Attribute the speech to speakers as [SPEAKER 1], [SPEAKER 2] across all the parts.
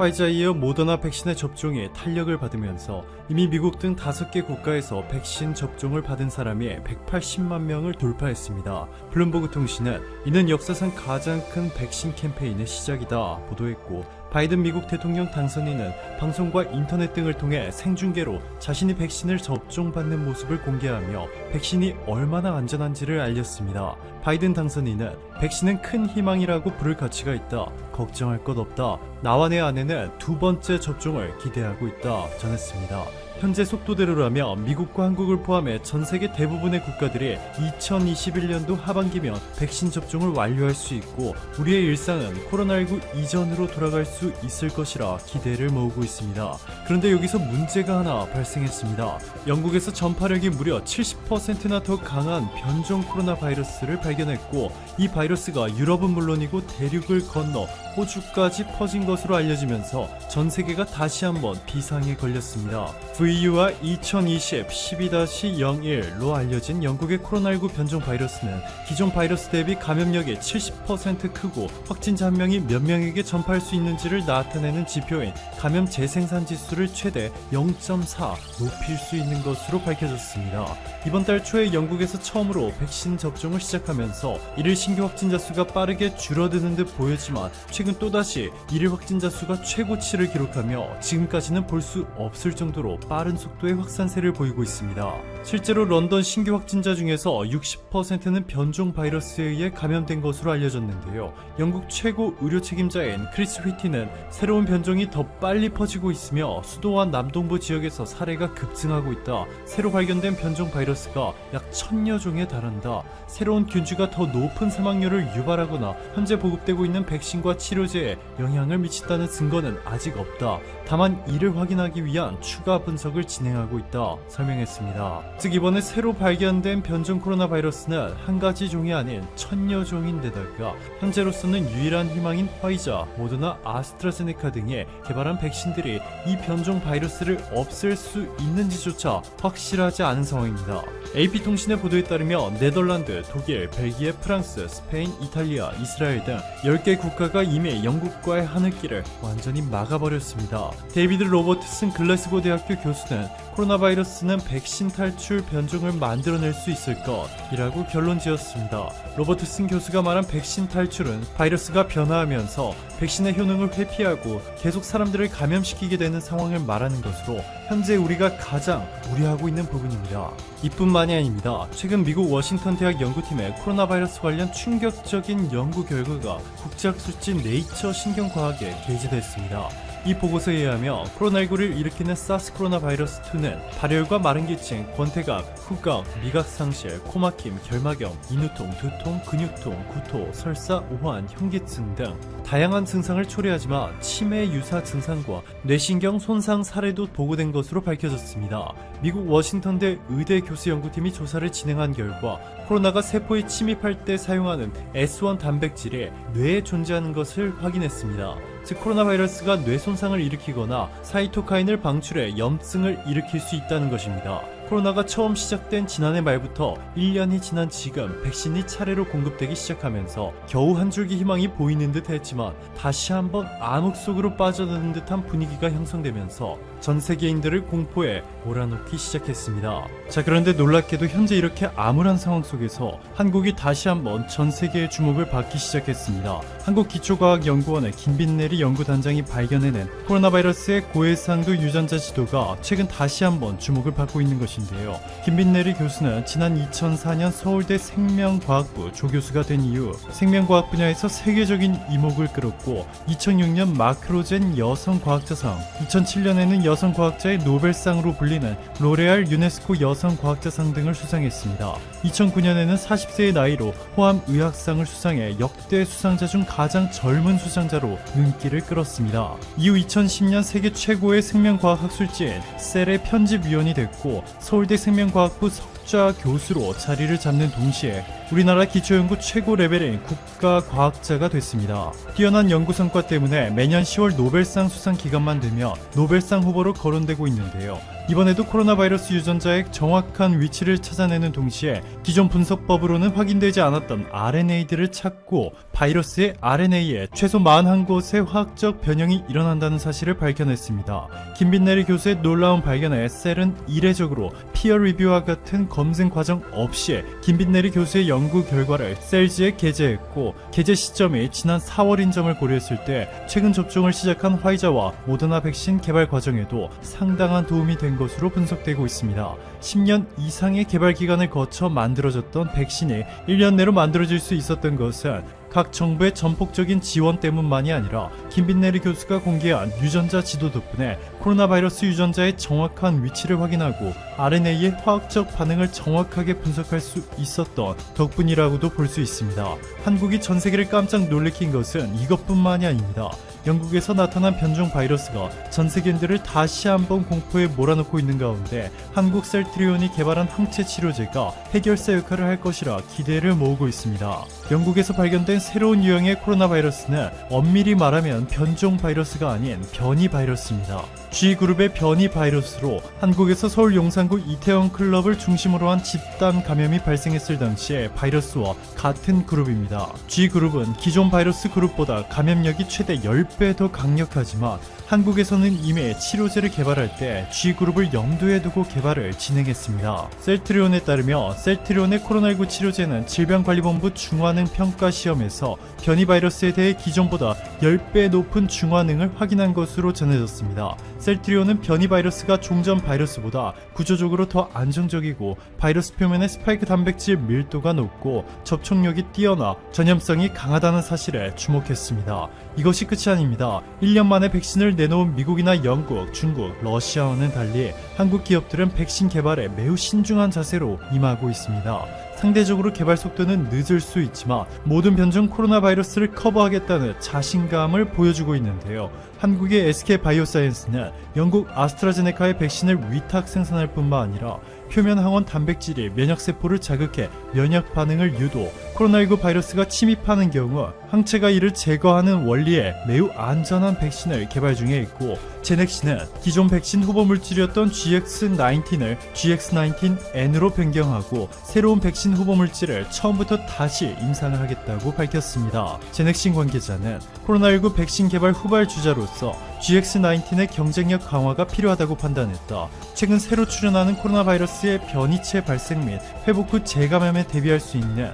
[SPEAKER 1] 화이자에 이어 모더나 백신의 접종에 탄력을 받으면서 이미 미국 등 5개 국가에서 백신 접종을 받은 사람이 180만 명을 돌파했습니다. 블룸버그 통신은 이는 역사상 가장 큰 백신 캠페인의 시작이다 보도했고 바이든 미국 대통령 당선인은 방송과 인터넷 등을 통해 생중계로 자신이 백신을 접종받는 모습을 공개하며 백신이 얼마나 안전한지를 알렸습니다. 바이든 당선인은 백신은 큰 희망이라고 부를 가치가 있다. 걱정할 것 없다. 나와 내 아내는 두 번째 접종을 기대하고 있다. 전했습니다. 현재 속도대로라면 미국과 한국을 포함해 전 세계 대부분의 국가들이 2021년도 하반기면 백신 접종을 완료할 수 있고 우리의 일상은 코로나19 이전으로 돌아갈 수 있을 것이라 기대를 모으고 있습니다. 그런데 여기서 문제가 하나 발생했습니다. 영국에서 전파력이 무려 70%나 더 강한 변종 코로나 바이러스를 발견했고 이 바이러스가 유럽은 물론이고 대륙을 건너 호주까지 퍼진 것으로 알려지면서 전 세계가 다시 한번 비상에 걸렸습니다. VU와 2020 12-01로 알려진 영국의 코로나19 변종 바이러스는 기존 바이러스 대비 감염력이 70% 크고 확진자 한 명이 몇 명에게 전파할 수 있는지를 나타내는 지표인 감염 재생산 지수를 최대 0.4 높일 수 있는 것으로 밝혀졌습니다. 이번 달 초에 영국에서 처음으로 백신 접종을 시작하면서 일일 신규 확진자 수가 빠르게 줄어드는 듯 보였지만 최근 또다시 일일 확진자 수가 최고치를 기록하며 지금까지는 볼 수 없을 정도로 빠른 속도의 확산세를 보이고 있습니다. 실제로 런던 신규 확진자 중에서 60%는 변종 바이러스에 의해 감염된 것으로 알려졌는데요. 영국 최고 의료 책임자인 크리스 휘티는 새로운 변종이 더 빨리 퍼지고 있으며 수도와 남동부 지역에서 사례가 급증하고 있다. 새로 발견된 변종 바이러스가 약 천여 종에 달한다. 새로운 균주가 더 높은 사망률을 유발하거나 현재 보급되고 있는 백신과 치료제에 영향을 미친다는 증거는 아직 없다. 다만 이를 확인하기 위한 추가 분석 을 진행하고 있다. 설명했습니다. 즉 이번에 새로 발견된 변종 코로나 바이러스는 한 가지 종이 아닌 천여 종인데다가 현재로서는 유일한 희망인 화이자, 모더나, 아스트라제네카 등의 개발한 백신들이 이 변종 바이러스를 없앨 수 있는지조차 확실하지 않은 상황입니다. AP통신의 보도에 따르면 네덜란드, 독일, 벨기에, 프랑스, 스페인, 이탈리아, 이스라엘 등 10개 국가가 이미 영국과의 하늘길을 완전히 막아버렸습니다. 데이비드 로버트슨 글래스고 대학교 교수 는 코로나 바이러스는 백신 탈출 변종을 만들어낼 수 있을 것이라고 결론 지었습니다. 로버트슨 교수가 말한 백신 탈출은 바이러스가 변화하면서 백신의 효능을 회피하고 계속 사람들을 감염시키게 되는 상황을 말하는 것으로 현재 우리가 가장 우려하고 있는 부분입니다. 이뿐만이 아닙니다. 최근 미국 워싱턴 대학 연구팀의 코로나 바이러스 관련 충격적인 연구 결과가 국제학술지 네이처 신경과학에 게재됐습니다. 이 보고서에 의하면 코로나19를 일으키는 사스 코로나 바이러스 2는 발열과 마른 기침, 권태감, 후각, 미각 상실, 코막힘, 결막염, 인후통, 두통, 근육통, 구토, 설사, 오한, 현기증 등 다양한 증상을 초래하지만 치매 유사 증상과 뇌신경 손상 사례도 보고된 것으로 밝혀졌습니다. 미국 워싱턴대 의대 교수 연구팀이 조사를 진행한 결과 코로나가 세포에 침입할 때 사용하는 S1 단백질이 뇌에 존재하는 것을 확인했습니다. 즉 코로나 바이러스가 뇌 손상을 일으키거나 사이토카인을 방출해 염증을 일으킬 수 있다는 것입니다. 코로나가 처음 시작된 지난해 말부터 1년이 지난 지금 백신이 차례로 공급되기 시작하면서 겨우 한 줄기 희망이 보이는 듯 했지만 다시 한번 암흑 속으로 빠져드는 듯한 분위기가 형성되면서 전 세계인들을 공포에 몰아넣기 시작했습니다. 자 그런데 놀랍게도 현재 이렇게 암울한 상황 속에서 한국이 다시 한번 전 세계의 주목을 받기 시작했습니다. 한국기초과학연구원의 김빈내리 연구단장이 발견해낸 코로나 바이러스의 고해상도 유전자 지도가 최근 다시 한번 주목을 받고 있는 것인데요. 김빈내리 교수는 지난 2004년 서울대 생명과학부 조교수가 된 이후 생명과학 분야에서 세계적인 이목을 끌었고 2006년 마크로젠 여성과학자상, 2007년에는 여성 과학자의 노벨상으로 불리는 로레알 유네스코 여성 과학자상 등을 수상했습니다. 2009년에는 40세의 나이로 호암 의학상을 수상해 역대 수상자 중 가장 젊은 수상자로 눈길을 끌었습니다. 이후 2010년 세계 최고의 생명과학 학술지인 셀의 편집위원이 됐고 서울대 생명과학부 석 좌 교수로 자리를 잡는 동시에 우리나라 기초연구 최고 레벨의 국가 과학자가 됐습니다. 뛰어난 연구 성과 때문에 매년 10월 노벨상 수상 기간만 되면 노벨상 후보로 거론되고 있는데요. 이번에도 코로나 바이러스 유전자의 정확한 위치를 찾아내는 동시에 기존 분석법으로는 확인되지 않았던 RNA들을 찾고 바이러스의 RNA에 최소 41곳의 화학적 변형이 일어난다는 사실을 밝혀냈습니다. 김빈내리 교수의 놀라운 발견에 셀은 이례적으로 피어 리뷰와 같은 검증 과정 없이 김빈내리 교수의 연구 결과를 셀즈에 게재했고 게재 시점이 지난 4월인 점을 고려했을 때 최근 접종을 시작한 화이자와 모더나 백신 개발 과정에도 상당한 도움이 된 것으로 분석되고 있습니다. 10년 이상의 개발 기간을 거쳐 만들어졌던 백신이 1년 내로 만들어질 수 있었던 것은 각 정부의 전폭적인 지원 때문만이 아니라 김빈내리 교수가 공개한 유전자 지도 덕분에 코로나 바이러스 유전자의 정확한 위치를 확인하고 RNA의 화학적 반응을 정확하게 분석할 수 있었던 덕분이라고도 볼 수 있습니다. 한국이 전 세계를 깜짝 놀래킨 것은 이것뿐만이 아닙니다. 영국에서 나타난 변종 바이러스가 전 세계인들을 다시 한번 공포에 몰아넣고 있는 가운데 한국 셀트리온이 개발한 항체 치료제가 해결사 역할을 할 것이라 기대를 모으고 있습니다. 영국에서 발견된 새로운 유형의 코로나 바이러스는 엄밀히 말하면 변종 바이러스가 아닌 변이 바이러스입니다. G그룹의 변이 바이러스로 한국에서 서울 용산구 이태원 클럽을 중심으로 한 집단 감염이 발생했을 당시에 바이러스와 같은 그룹입니다. G그룹은 기존 바이러스 그룹보다 감염력이 최대 10배 더 강력하지만 한국에서는 이미 치료제를 개발할 때 G그룹을 염두에 두고 개발을 진행했습니다. 셀트리온에 따르며 셀트리온의 코로나19 치료제는 질병관리본부 중화능 평가 시험에서 변이 바이러스에 대해 기존보다 10배 높은 중화능을 확인한 것으로 전해졌습니다. 셀트리온은 변이 바이러스가 종전 바이러스보다 구조적으로 더 안정적이고 바이러스 표면의 스파이크 단백질 밀도가 높고 접촉력이 뛰어나 전염성이 강하다는 사실에 주목했습니다. 이것이 끝이 아 닙니다. 1년 만에 백신을 내놓은 미국이나 영국, 중국, 러시아와는 달리 한국 기업들은 백신 개발에 매우 신중한 자세로 임하고 있습니다. 상대적으로 개발 속도는 늦을 수 있지만 모든 변종 코로나 바이러스를 커버하겠다는 자신감을 보여주고 있는데요. 한국의 SK 바이오사이언스는 영국 아스트라제네카의 백신을 위탁 생산할 뿐만 아니라 표면 항원 단백질이 면역 세포를 자극해 면역 반응을 유도, 코로나19 바이러스가 침입하는 경우 항체가 이를 제거하는 원리에 매우 안전한 백신을 개발 중에 있고 제넥시는 기존 백신 후보 물질이었던 GX19을 GX19N으로 변경하고 새로운 백신 후보 물질을 처음부터 다시 임상을 하겠다고 밝혔습니다. 제넥신 관계자는 코로나19 백신 개발 후발 주자로서 GX19의 경쟁력 강화가 필요하다고 판단했다. 최근 새로 출현하는 코로나 바이러스의 변이체 발생 및 회복 후 재감염에 대비할 수 있는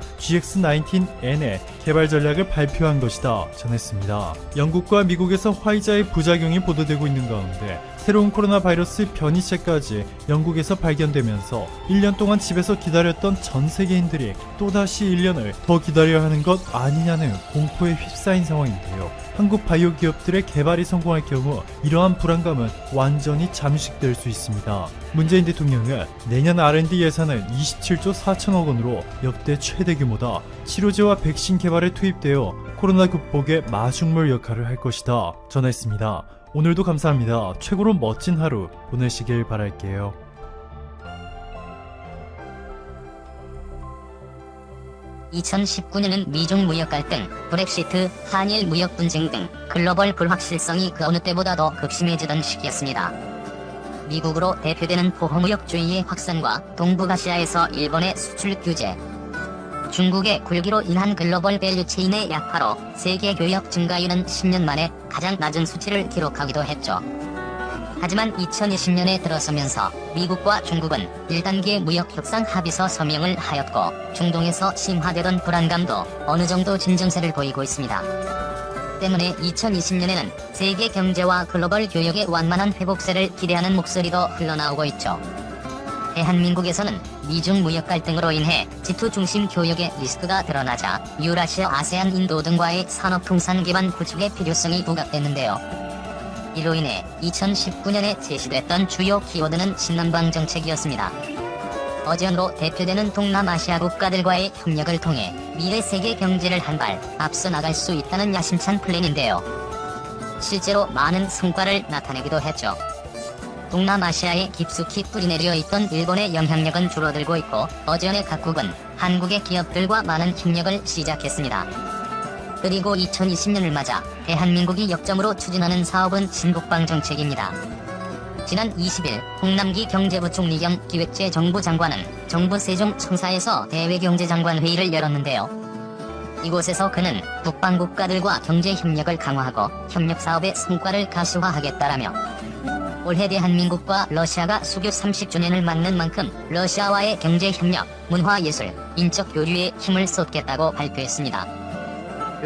[SPEAKER 1] GX19N의 개발 전략을 발표한 것이다 전했습니다. 영국과 미국에서 화이자의 부작용이 보도되고 있는 가운데 새로운 코로나 바이러스 변이체까지 영국에서 발견되면서 1년 동안 집에서 기다렸던 전 세계인들이 또다시 1년을 더 기다려야 하는 것 아니냐는 공포에 휩싸인 상황인데요. 한국 바이오 기업들의 개발이 성공할 경우 이러한 불안감은 완전히 잠식될 수 있습니다. 문재인 대통령은 내년 R&D 예산을 27조 4천억 원으로 역대 최대 규모다. 치료제와 백신 개발에 투입되어 코로나 극복의 마중물 역할을 할 것이다. 전했습니다. 오늘도 감사합니다. 최고로 멋진 하루 보내시길 바랄게요.
[SPEAKER 2] 2019년은 미중 무역 갈등, 브렉시트, 한일 무역 분쟁 등 글로벌 불확실성이 그 어느 때보다 더 급심해지던 시기였습니다. 미국으로 대표되는 포호무역주의의 확산과 동북아시아에서 일본의 수출 규제, 중국의 굴기로 인한 글로벌 밸류체인의 약화로 세계 교역 증가율은 10년 만에 가장 낮은 수치를 기록하기도 했죠. 하지만 2020년에 들어서면서 미국과 중국은 1단계 무역 협상 합의서 서명을 하였고 중동에서 심화되던 불안감도 어느 정도 진정세를 보이고 있습니다. 때문에 2020년에는 세계 경제와 글로벌 교역의 완만한 회복세를 기대하는 목소리도 흘러나오고 있죠. 대한민국에서는 미중 무역 갈등으로 인해 지투 중심 교역의 리스크가 드러나자 유라시아, 아세안, 인도 등과의 산업 통산 기반 구축의 필요성이 부각됐는데요. 이로 인해 2019년에 제시됐던 주요 키워드는 신남방 정책이었습니다. 어제언으로 대표되는 동남아시아 국가들과의 협력을 통해 미래 세계 경제를 한 발 앞서 나갈 수 있다는 야심찬 플랜인데요. 실제로 많은 성과를 나타내기도 했죠. 동남아시아에 깊숙이 뿌리내려 있던 일본의 영향력은 줄어들고 있고 어제언의 각국은 한국의 기업들과 많은 협력을 시작했습니다. 그리고 2020년을 맞아 대한민국이 역점으로 추진하는 사업은 신북방 정책입니다. 지난 20일 홍남기 경제부총리 겸 기획재 정부 장관은 정부 세종 청사에서 대외경제장관 회의를 열었는데요. 이곳에서 그는 북방 국가들과 경제 협력을 강화하고 협력 사업의 성과를 가시화하겠다라며 올해 대한민국과 러시아가 수교 30주년을 맞는 만큼 러시아와의 경제 협력, 문화 예술, 인적 교류에 힘을 쏟겠다고 발표했습니다.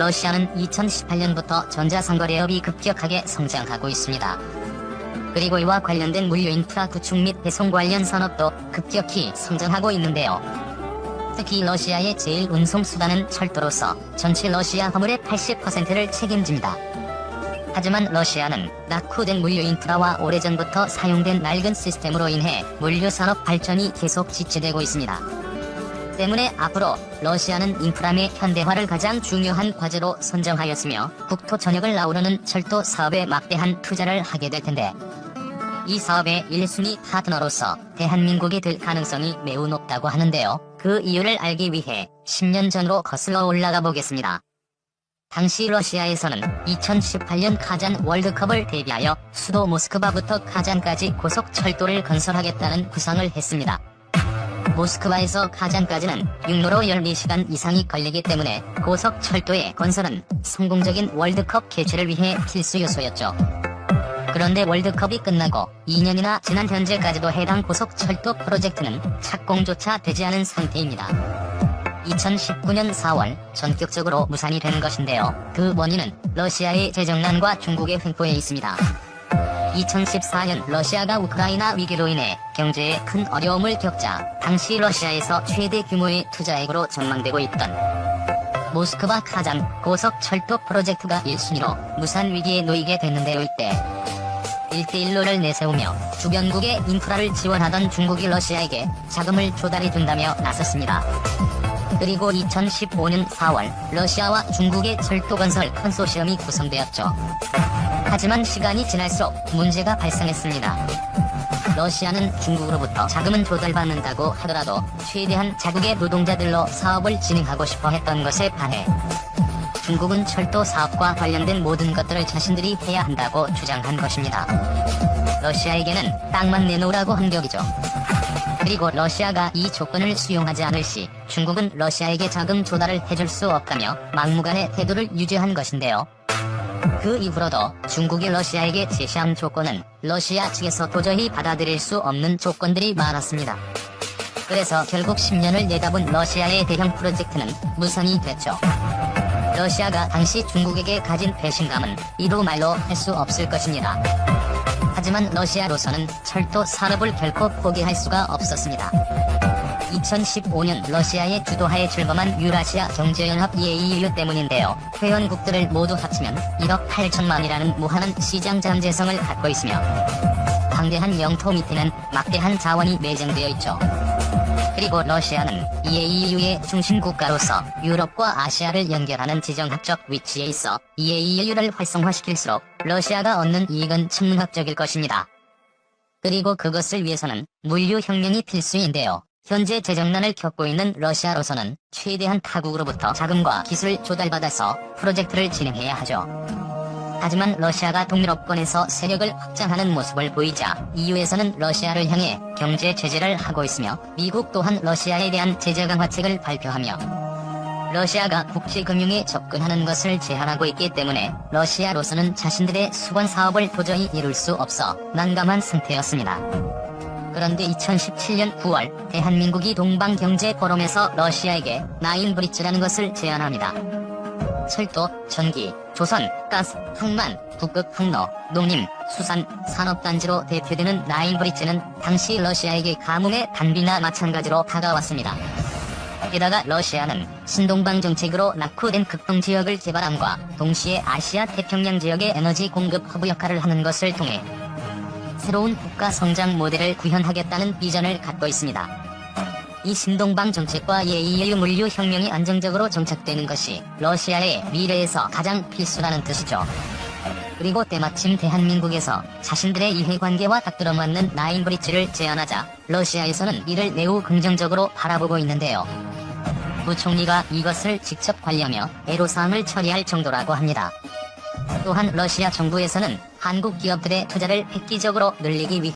[SPEAKER 2] 러시아는 2018년부터 전자상거래업이 급격하게 성장하고 있습니다. 그리고 이와 관련된 물류 인프라 구축 및 배송 관련 산업도 급격히 성장하고 있는데요. 특히 러시아의 제일 운송 수단은 철도로서 전체 러시아 화물의 80%를 책임집니다. 하지만 러시아는 낙후된 물류 인프라와 오래전부터 사용된 낡은 시스템으로 인해 물류 산업 발전이 계속 지체되고 있습니다. 때문에 앞으로 러시아는 인프라 및 현대화를 가장 중요한 과제로 선정하였으며 국토 전역을 아우르는 철도 사업에 막대한 투자를 하게 될 텐데 이 사업의 1순위 파트너로서 대한민국이 될 가능성이 매우 높다고 하는데요. 그 이유를 알기 위해 10년 전으로 거슬러 올라가 보겠습니다. 당시 러시아에서는 2018년 카잔 월드컵을 대비하여 수도 모스크바부터 카잔까지 고속철도를 건설하겠다는 구상을 했습니다. 모스크바에서 카잔까지는 육로로 14시간 이상이 걸리기 때문에 고속 철도의 건설은 성공적인 월드컵 개최를 위해 필수 요소였죠. 그런데 월드컵이 끝나고 2년이나 지난 현재까지도 해당 고속 철도 프로젝트는 착공조차 되지 않은 상태입니다. 2019년 4월 전격적으로 무산이 된 것인데요. 그 원인은 러시아의 재정난과 중국의 횡포에 있습니다. 2014년 러시아가 우크라이나 위기로 인해 경제에 큰 어려움을 겪자 당시 러시아에서 최대 규모의 투자액으로 전망되고 있던 모스크바 카잔 고속 철도 프로젝트가 1순위로 무산 위기에 놓이게 됐는데요 이때 1대1로를 내세우며 주변국의 인프라를 지원하던 중국이 러시아에게 자금을 조달해 준다며 나섰습니다. 그리고 2015년 4월 러시아와 중국의 철도 건설 컨소시엄이 구성되었죠. 하지만 시간이 지날수록 문제가 발생했습니다. 러시아는 중국으로부터 자금은 조달받는다고 하더라도 최대한 자국의 노동자들로 사업을 진행하고 싶어 했던 것에 반해 중국은 철도 사업과 관련된 모든 것들을 자신들이 해야 한다고 주장한 것입니다. 러시아에게는 땅만 내놓으라고 한 격이죠. 그리고 러시아가 이 조건을 수용하지 않을 시 중국은 러시아에게 자금 조달을 해줄 수 없다며 막무가내 태도를 유지한 것인데요. 그 이후로도 중국이 러시아에게 제시한 조건은 러시아 측에서 도저히 받아들일 수 없는 조건들이 많았습니다. 그래서 결국 10년을 내다본 러시아의 대형 프로젝트는 무산이 됐죠. 러시아가 당시 중국에게 가진 배신감은 이로 말로 할 수 없을 것입니다. 하지만 러시아로서는 철도 산업을 결코 포기할 수가 없었습니다. 2015년 러시아의 주도하에 출범한 유라시아 경제연합 EAU 때문인데요. 회원국들을 모두 합치면 1억 8천만이라는 무한한 시장 잠재성을 갖고 있으며 방대한 영토 밑에는 막대한 자원이 매장되어 있죠. 그리고 러시아는 EAU의 중심 국가로서 유럽과 아시아를 연결하는 지정학적 위치에 있어 EAU를 활성화시킬수록 러시아가 얻는 이익은 천문학적일 것입니다. 그리고 그것을 위해서는 물류 혁명이 필수인데요. 현재 재정난을 겪고 있는 러시아로서는 최대한 타국으로부터 자금과 기술 조달받아서 프로젝트를 진행해야 하죠. 하지만 러시아가 동유럽권에서 세력을 확장하는 모습을 보이자 EU에서는 러시아를 향해 경제 제재를 하고 있으며 미국 또한 러시아에 대한 제재 강화책을 발표하며 러시아가 국제금융에 접근하는 것을 제한하고 있기 때문에 러시아로서는 자신들의 수건 사업을 도저히 이룰 수 없어 난감한 상태였습니다. 그런데 2017년 9월 대한민국이 동방경제포럼에서 러시아에게 나인브리츠라는 것을 제안합니다. 철도, 전기, 조선, 가스, 항만, 북극 항로, 농림, 수산, 산업단지로 대표되는 나인브리츠는 당시 러시아에게 가뭄의 단비나 마찬가지로 다가왔습니다. 게다가 러시아는 신동방 정책으로 낙후된 극동 지역을 개발함과 동시에 아시아 태평양 지역의 에너지 공급 허브 역할을 하는 것을 통해 새로운 국가 성장 모델을 구현하겠다는 비전을 갖고 있습니다. 이 신동방 정책과 예의의 물류 혁명이 안정적으로 정착되는 것이 러시아의 미래에서 가장 필수라는 뜻이죠. 그리고 때마침 대한민국에서 자신들의 이해관계와 딱 들어맞는 나인브리츠를 제안하자 러시아에서는 이를 매우 긍정적으로 바라보고 있는데요. 부총리가 이것을 직접 관리하며 애로사항을 처리할 정도라고 합니다. 또한 러시아 정부에서는 한국 기업들의 투자를 획기적으로 늘리기 위해